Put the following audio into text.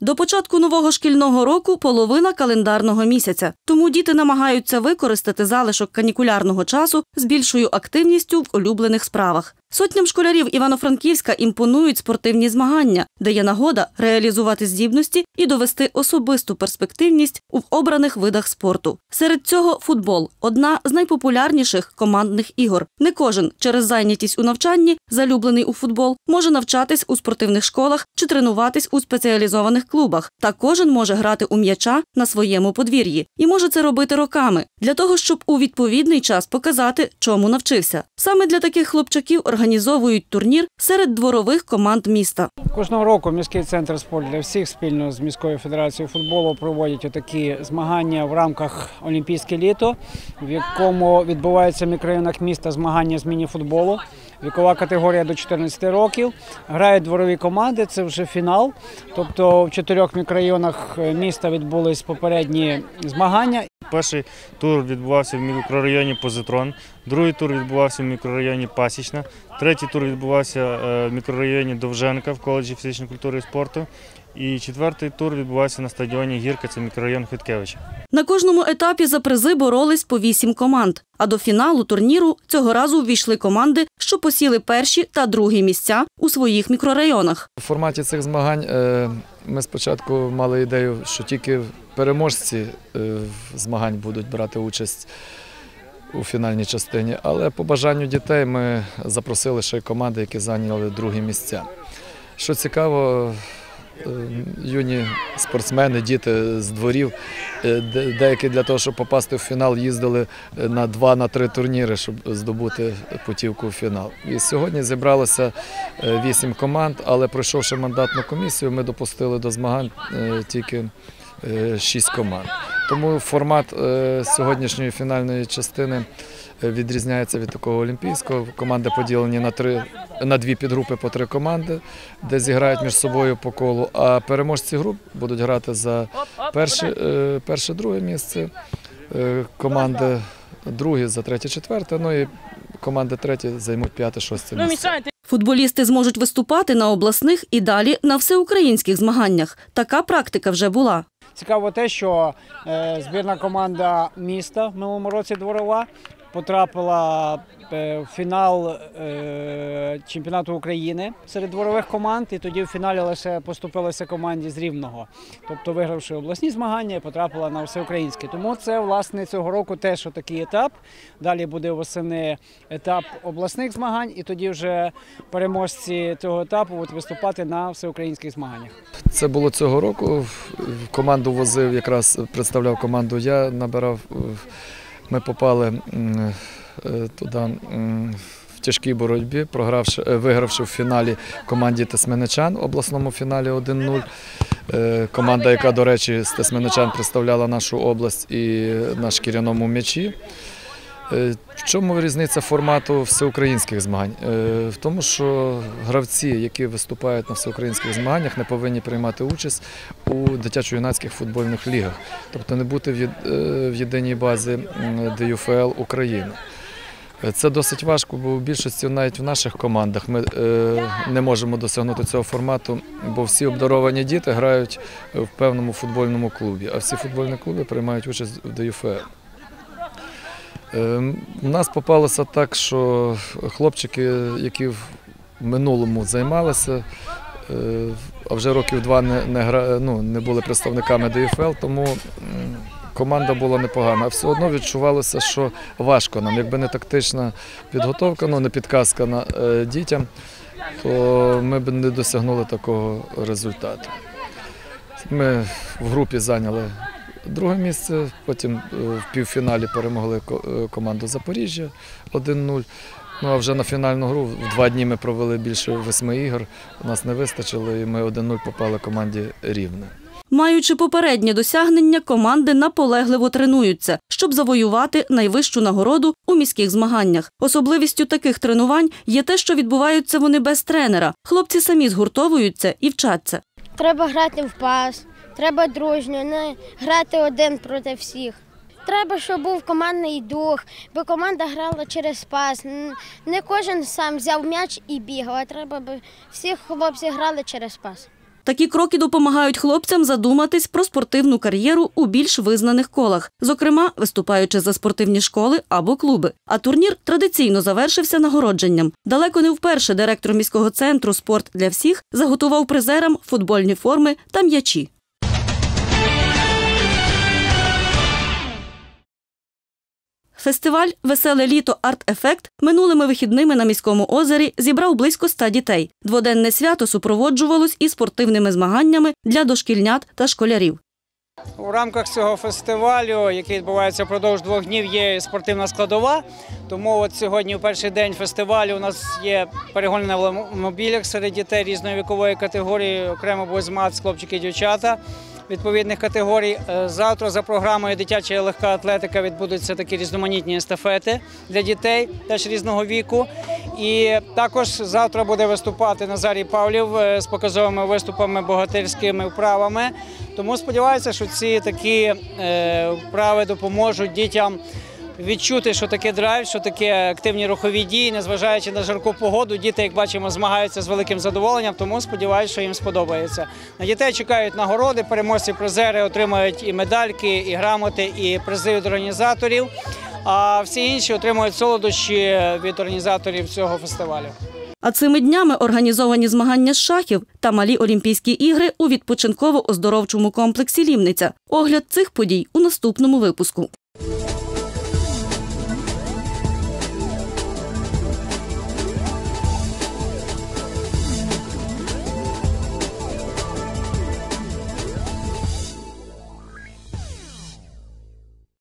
До початку нового шкільного року половина календарного місяця. Тому діти намагаються використати залишок канікулярного часу з більшою активністю в улюблених справах. Сотням школярів Івано-Франківська імпонують спортивні змагання, де є нагода реалізувати здібності і довести особисту перспективність у обраних видах спорту. Серед цього футбол одна з найпопулярніших командних ігор. Не кожен через зайнятість у навчанні, залюблений у футбол, може навчатись у спортивних школах чи тренуватись у спеціалізованих клубах. Та кожен може грати у м'яча на своєму подвір'ї і може це робити роками для того, щоб у відповідний час показати, чому навчився. Саме для таких хлопчаків організовують турнір серед дворових команд міста. Кожного року міський центр спорту для всіх спільно з міською федерацією футболу проводять такі змагання в рамках Олімпійське літо, в якому відбуваються в мікрорайонах міста змагання з міні-футболу. Вікова категорія до 14 років. Грають дворові команди. Це вже фінал. Тобто в чотирьох мікрорайонах міста відбулись попередні змагання. Перший тур відбувався в мікрорайоні Позитрон, другий тур відбувався в мікрорайоні Пасічна, третій тур відбувався е, в мікрорайоні Довженка в коледжі фізичної культури і спорту. І четвертий тур відбувався на стадіоні Гірка, це мікрорайон Хиткевича. На кожному етапі за призи боролись по вісім команд. А до фіналу турніру цього разу ввійшли команди, що посіли перші та другі місця у своїх мікрорайонах. В форматі цих змагань е, ми спочатку мали ідею, що тільки переможці е, змагань будуть брати участь у фінальній частині, але по бажанню дітей ми запросили ще й команди, які зайняли другі місця. Що цікаво, юні спортсмени, діти з дворів, е, деякі для того, щоб попасти в фінал, їздили е, на два на три турніри, щоб здобути путівку в фінал. І сьогодні зібралося е, вісім команд, але пройшовши мандатну комісію, ми допустили до змагань е, тільки е, шість команд. Тому формат е, сьогоднішньої фінальної частини е, відрізняється від такого олімпійського. Команди поділені на три на дві підгрупи по три команди, де зіграють між собою по колу. А переможці груп будуть грати за перше, е, перше друге місце. е, Команди другі за третє, четверте. Ну і команди треті займуть п'яте, шосте місце. Футболісти зможуть виступати на обласних і далі на всеукраїнських змаганнях. Така практика вже була. Цікаво те, що е, збірна команда міста в минулому році дворова потрапила е, в фінал е, чемпіонату України серед дворових команд, і тоді в фіналі лише поступилася команді з Рівного, тобто вигравши обласні змагання, потрапила на всеукраїнське. Тому це власне цього року теж такий етап. Далі буде восени етап обласних змагань, і тоді вже переможці цього етапу будуть виступати на всеукраїнських змаганнях. Це було цього року. Команду возив, якраз представляв команду. Я набирав. Ми попали е, туди в тяжкій боротьбі, програвши, е, вигравши в фіналі команді Тесменичан, обласному фіналі 1-0. Е, Команда, яка, до речі, з Тесменичан представляла нашу область і на шкіряному м'ячі. Е, В чому різниця формату всеукраїнських змагань? Е, В тому, що гравці, які виступають на всеукраїнських змаганнях, не повинні приймати участь у дитячо-юнацьких футбольних лігах, тобто не бути в е, єдиній базі ДЮФЛ України. Це досить важко, бо в більшості навіть в наших командах ми не можемо досягнути цього формату, бо всі обдаровані діти грають в певному футбольному клубі, а всі футбольні клуби приймають участь в ДЮФЛ. Е, У нас попалося так, що хлопчики, які в минулому займалися, е, а вже років два не, не, гра, ну, не були представниками ДФЛ, тому команда була непогана. А все одно відчувалося, що важко нам. Якби не тактична підготовка, ну не підказка на, е, дітям, то ми б не досягнули такого результату. Ми в групі зайняли друге місце, потім е, в півфіналі перемогли е, команду Запоріжжя 1-0. Ну а вже на фінальну гру в два дні ми провели більше восьми ігор. Нас не вистачило, і ми 1-0 попали команді Рівне. Маючи попереднє досягнення, команди наполегливо тренуються, щоб завоювати найвищу нагороду у міських змаганнях. Особливістю таких тренувань є те, що відбуваються вони без тренера. Хлопці самі згуртовуються і вчаться. Треба грати в пас, треба дружньо, не грати один проти всіх. Треба, щоб був командний дух, бо команда грала через пас. Не кожен сам взяв м'яч і бігав, а треба, щоб всі хлопці грали через пас. Такі кроки допомагають хлопцям задуматись про спортивну кар'єру у більш визнаних колах, зокрема виступаючи за спортивні школи або клуби. А турнір традиційно завершився нагородженням. Далеко не вперше директор міського центру Спорт для всіх заготував призерам футбольні форми та м'ячі. Фестиваль Веселе літо арт-ефект минулими вихідними на міському озері зібрав близько ста дітей. Дводенне свято супроводжувалось і спортивними змаганнями для дошкільнят та школярів. У рамках цього фестивалю, який відбувається впродовж двох днів, є спортивна складова. Тому от сьогодні, у перший день фестивалю, у нас є перегони на веломобілях серед дітей різної вікової категорії. Окремо змагатися хлопчики дівчата відповідних категорій. Е, Завтра за програмою дитяча легка атлетика відбудуться такі різноманітні естафети для дітей теж різного віку. І також завтра буде виступати Назарій Павлів е, з показовими виступами, богатирськими вправами. Тому сподіваюся, що ці такі е, вправи допоможуть дітям відчути, що таке драйв, що таке активні рухові дії, незважаючи на жарку погоду. Діти, як бачимо, змагаються з великим задоволенням, тому сподіваюся, що їм сподобається. На дітей чекають нагороди, переможці призери отримають і медальки, і грамоти, і призи від організаторів. А всі інші отримують солодощі від організаторів цього фестивалю. А цими днями організовані змагання з шахів та малі Олімпійські ігри у відпочинково-оздоровчому комплексі Лімниця. Огляд цих подій у наступному випуску.